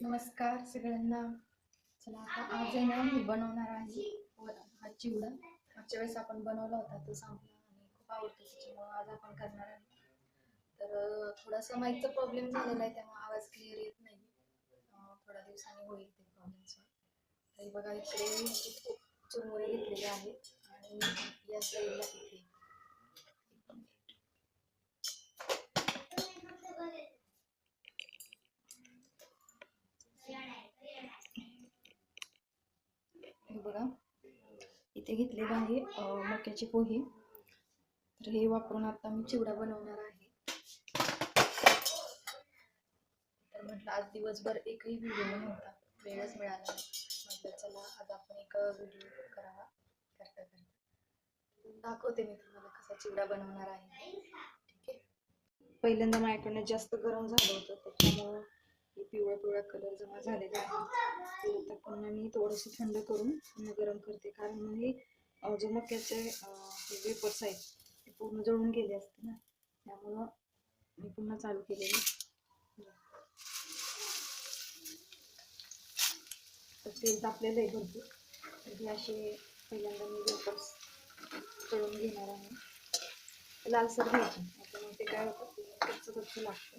नमस्कार सगळ्यांना. चला आता आज आहे ना मी बनवणार आहे हा चिवडा मागच्या वेळेस आपण बनवला होता तो संपला आणि खूप आवडतो त्याच्यामुळं आज आपण करणार आहे. तर थोडासा माईकचा प्रॉब्लेम झालेला आहे त्यामुळे आवाज क्लिअर येत नाही. थोड्या दिवसांनी होईल ते प्रॉब्लेम तरी बघा इकडे चुरमुरे घेतलेले आहेत आणि या साईडला इथे हे बघा इथे घेतलेलं आहे मक्याची पोहे. तर हे वापरून आता मी चिवडा बनवणार आहे. तर म्हटलं आज दिवसभर एकही व्हिडिओ नव्हता वेळच मिळाला म्हटलं चला आज आपण एक व्हिडिओ करावा. करता करता. दाखवते मी तुम्हाला कसा चिवडा बनवणार आहे. ठीक आहे? पहिल्यांदा माझ्याकडनं जास्त गरम झालं होतं त्याच्यामुळं पिवळा पिवळा कलर जमा झालेला आहे ते आता पुन्हा मी थोडंसं थंड करून पुन्हा गरम करते. कारण मग हे जे मक्याचे वेपर्स आहेत ते पूर्ण जळून गेले असते ना. त्यामुळं मी पुन्हा चालू केलेले तर तेल तापलेलं आहे भरपूर. तर हे असे पहिल्यांदा मी वेपर्स तळून घेणार आहे. लालसर घ्यायचे. मग ते काय होतं कच्चं कच्चं लागतं.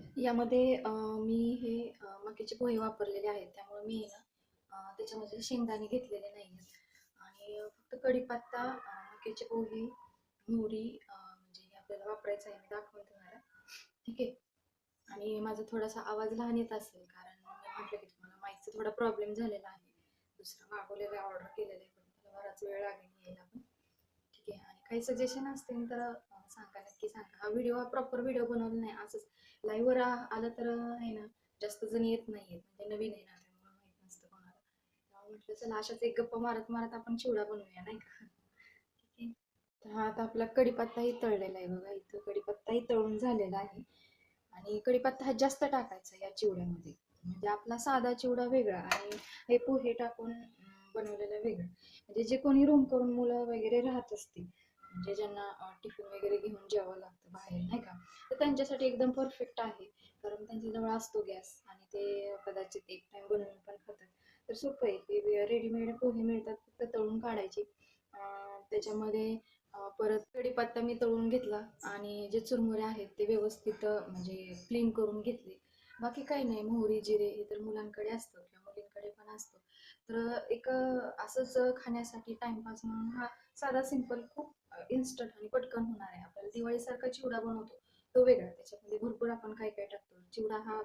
यामध्ये मी हे मक्याचे पोहे वापरलेले आहेत. त्यामुळे मी ना त्याच्यामध्ये शेंगदाणे घेतलेले नाही आहेत आणि फक्त कढीपत्ता मक्याचे पोहे मोहरी म्हणजे हे आपल्याला वापरायचं आहे. मी दाखवून तुम्हाला. ठीक आहे? आणि माझा थोडासा आवाज लहान येत असेल कारण मी म्हटलं की तुम्हाला माईकचा थोडा प्रॉब्लेम झालेला आहे. दुसरं मागवलेलं आहे ऑर्डर केलेलं आहे पण त्याला बराच वेळ लागेल यायला पण. ठीक आहे? आणि काही सजेशन असतील तर सांगा नक्की सांगा. हा व्हिडिओ हा प्रॉपर व्हिडिओ बनवला नाही. असंच लाईव्हवर आलं तर आहे ना जास्त जण येत नाही म्हणजे नवीन आहे ना त्यामुळे माहीत नसतं कोणाला. तेव्हा म्हटलं चला अशाच एक गप्पा मारत मारत आपण चिवडा बनवूया नाही का? ठीक आहे. तर हा आता आपला कढीपत्ताही तळलेला आहे बघा. इथं कढीपत्ताही तळून झालेला आहे. आणि कढीपत्ता हा जास्त टाकायचा या चिवड्यामध्ये. म्हणजे आपला साधा चिवडा वेगळा आणि हे पोहे टाकून बनवलेला बनवलेलं वेगळं. म्हणजे जे कोणी रूम करून मुलं वगैरे राहत असतील म्हणजे ज्यांना टिफिन वगैरे घेऊन जेवावं लागतं बाहेर नाही का? तर त्यांच्यासाठी एकदम परफेक्ट आहे. कारण त्यांच्याजवळ असतो गॅस आणि ते कदाचित एक टाइम बनवून पण खातात. तर सोपं आहे. ते रेडीमेड पोहे मिळतात फक्त तळून काढायची. त्याच्यामध्ये परत कढीपत्ता मी तळून घेतला आणि जे चुरमुरे आहेत ते व्यवस्थित म्हणजे क्लीन करून घेतले. बाकी काही नाही. मोहरी जिरे हे तर मुलांकडे असतं किंवा मुलींकडे पण असतं. तर एक असंच खाण्यासाठी टाइमपास म्हणून हा साधा सिंपल खूप इन्स्टंट आणि पटकन होणार आहे. आपल्याला दिवाळीसारखा चिवडा बनवतो तो वेगळा. त्याच्यामध्ये भरपूर आपण काय काय टाकतो? चिवडा हा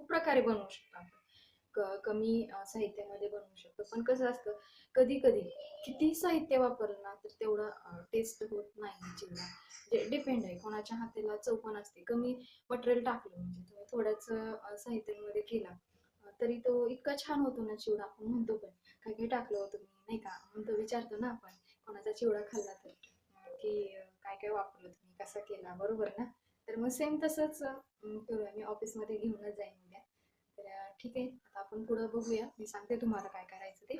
खूप प्रकारे बनवू शकतो आपण. कमी साहित्यामध्ये बनवू शकतो. पण कसं असतं कधी कधी कितीही साहित्य वापरलं ना तर तेवढा टेस्ट होत नाही चिवडा. म्हणजे डिपेंड आहे. कोणाच्या हाताला चौपण असते. कमी मटेरियल टाकलं म्हणजे तुम्ही थोड्याच साहित्यांमध्ये साहित्यामध्ये केला तरी तो इतका छान होतो ना चिवडा आपण म्हणतो पण काय काय टाकलं होतं मी नाही का? म्हणतो विचारतो ना आपण कोणाचा चिवडा खाल्ला तर? की काय काय वापरलं तुम्ही? कसा केला? बरोबर ना? तर मग सेम तसंच करूया मी ऑफिसमध्ये घेऊनच जाईन उद्या. तर ठीक आहे आता आपण पुढं बघूया. मी सांगते तुम्हाला काय करायचं ते.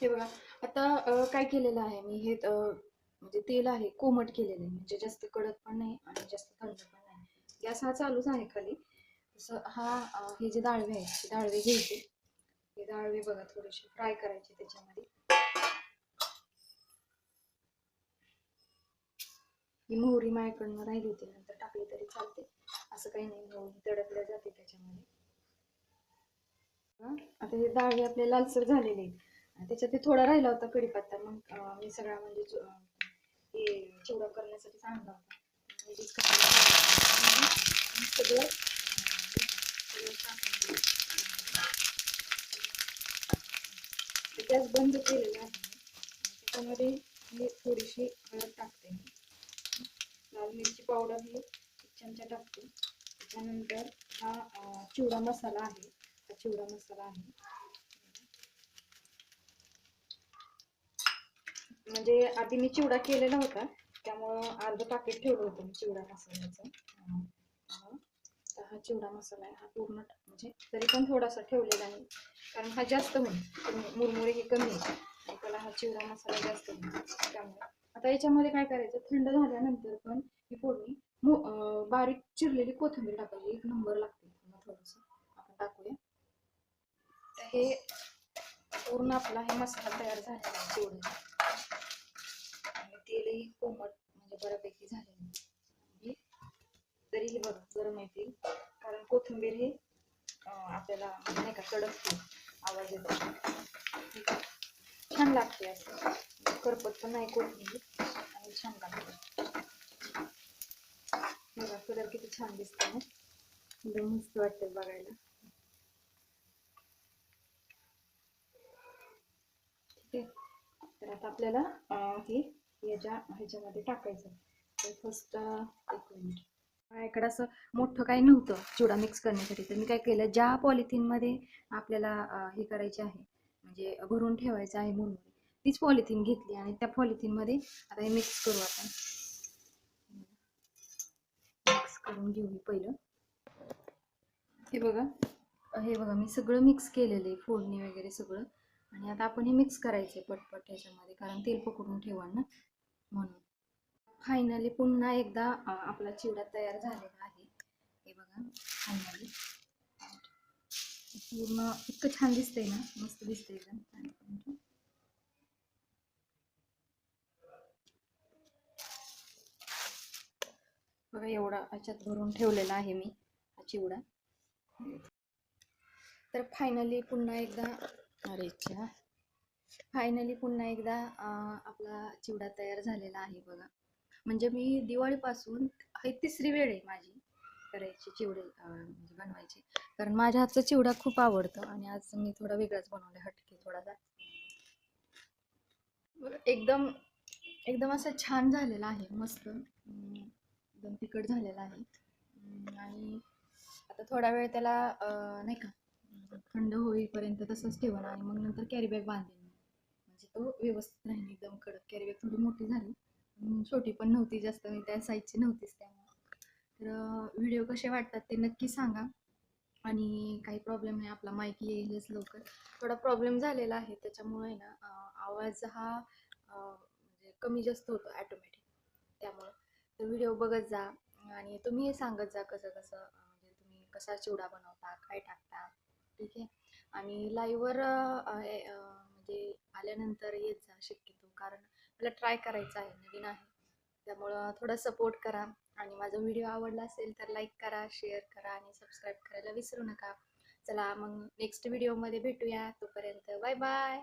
हे बघा आता काय केलेलं आहे? मी हे म्हणजे तेल आहे कोमट केलेलं आहे. म्हणजे जास्त कडक पण नाही आणि जास्त थंड पण नाही. गॅस हा चालूच आहे खाली. हा हे जे डाळवे आहेत ते डाळवे घ्यायचे. हे डाळवे बघा थोडेसे फ्राय करायचे त्याच्यामध्ये. ही मोहरी माझ्याकडनं राहिली होती नंतर टाकली तरी चालते. असं काही नाही मोहरी तडकल्या जाते त्याच्यामध्ये. आता हे डाळ आपले लालसर झालेली आहेत. त्याच्यात ते थोडा राहिला होता कढीपत्ता मग मी सगळा म्हणजे हे चिवडा करण्यासाठी सांगला होता लगेच कशाला ठेवायचं? आणि सगळं अं, सगळं टाकून दिलं. ते गॅस बंद केलेला आहे. त्याच्यामध्ये मी थोडीशी हळद टाकते. लाल मिरची पावडर ही एक चमचा टाकते. त्याच्यानंतर हा चिवडा मसाला आहे. हा चिवडा मसाला आहे. म्हणजे आधी मी चिवडा केलेला होता. त्यामुळं अर्ध पाकिट ठेवलं होतं मी चिवडा मसाल्याचं. हा चिवडा मसाला आहे हा पूर्ण म्हणजे तरी पण थोडासा ठेवलेला आहे कारण हा जास्त होईल मुरमुरे हे कमी आहे त्याला हा चिवडा मसाला जास्त होईल त्यामुळे आता याच्यामध्ये काय करायचं थंड झाल्यानंतर पण ही फोडणी मो- बारीक चिरलेली कोथिंबीर टाकायची एक नंबर लागते थोडंसं. आपण टाकूया. हे पूर्ण आपला हे मसाला तयार झालेला आहे चिवड्याचा आणि तेलही कोमट म्हणजे बऱ्यापैकी झालेलं तरीही बघा गरम येतील कारण कोथिंबीर ही आपल्याला नाही का तडकते आवाज येतो. छान लागते असं. करपत पण नाही कोथिंबीर. आणि छान लागते. बघा कलर किती छान दिसतो ना. एकदम मस्त वाटतं बघायला. ठीक आहे. तर आता आपल्याला हे याच्या ह्याच्यामध्ये टाकायचं तर फर्स्ट एक मिनिट माझ्याकडे असं मोठं काही नव्हतं चिवडा मिक्स करण्यासाठी. तर मी काय केलं ज्या पॉलिथिनमध्ये आपल्याला हे करायचे आहे म्हणजे भरून ठेवायचं आहे म्हणून तीच पॉलिथिन घेतली आणि त्या पॉलिथिनमध्ये आता हे मिक्स करू आपण. मिक्स करून घेऊ पहिलं. हे बघा हे बघा मी सगळं मिक्स केलेलं आहे फोडणी वगैरे सगळं. आणि आता आपण हे मिक्स करायचं आहे पटपट ह्याच्यामध्ये कारण तेल पकडून ठेवा ना म्हणून. फायनली पुन्हा एकदा आपला चिवडा तयार झालेला आहे. हे बघा फायनली पूर्ण इतकं छान दिसतंय ना मस्त दिसतंय एकदम. बघा एवढा याच्यात भरून ठेवलेला आहे मी हा चिवडा. तर फायनली पुन्हा एकदा अरे फायनली पुन्हा एकदा आपला चिवडा तयार झालेला आहे बघा. म्हणजे मी दिवाळीपासून ही तिसरी वेळ आहे माझी करायची चिवडे म्हणजे बनवायची. कारण माझ्या हातचा चिवडा खूप आवडतो आणि आज मी थोडा वेगळाच बनवला हटके थोडासा. एकदम एकदम असं छान झालेला आहे मस्त. एकदम तिखट झालेला आहे. आणि आता थोडा वेळ त्याला नाही का थंड होईपर्यंत तसंच ठेवणार आणि मग नंतर कॅरीबॅग बांधेन. म्हणजे तो व्यवस्थित राहील एकदम कडक. कॅरीबॅग थोडी मोठी झाली छोटी पण नव्हती जास्त मी त्या साईजची नव्हतीच त्यामुळे. तर व्हिडिओ कसे वाटतात ते नक्की सांगा. आणि काही प्रॉब्लेम नाही आपला माईक येईलच लवकर. थोडा प्रॉब्लेम झालेला आहे त्याच्यामुळे ना आवाज हा म्हणजे कमी जास्त होतो ॲटोमॅटिक त्यामुळं. तर व्हिडिओ बघत जा. आणि तुम्ही हे सांगत जा कसं कसं म्हणजे तुम्ही कसा चिवडा बनवता काय टाकता. ठीक आहे? आणि लाईव्हवर म्हणजे आल्यानंतर येत जा शक्यतो. कारण मला ट्राय करायचं आहे नवीन आहे. त्यामुळं थोडं सपोर्ट करा. आणि माझा व्हिडिओ आवडला असेल तर लाईक करा शेअर करा आणि सबस्क्राईब करायला विसरू नका. चला मग नेक्स्ट व्हिडिओमध्ये भेटूया. तोपर्यंत बाय बाय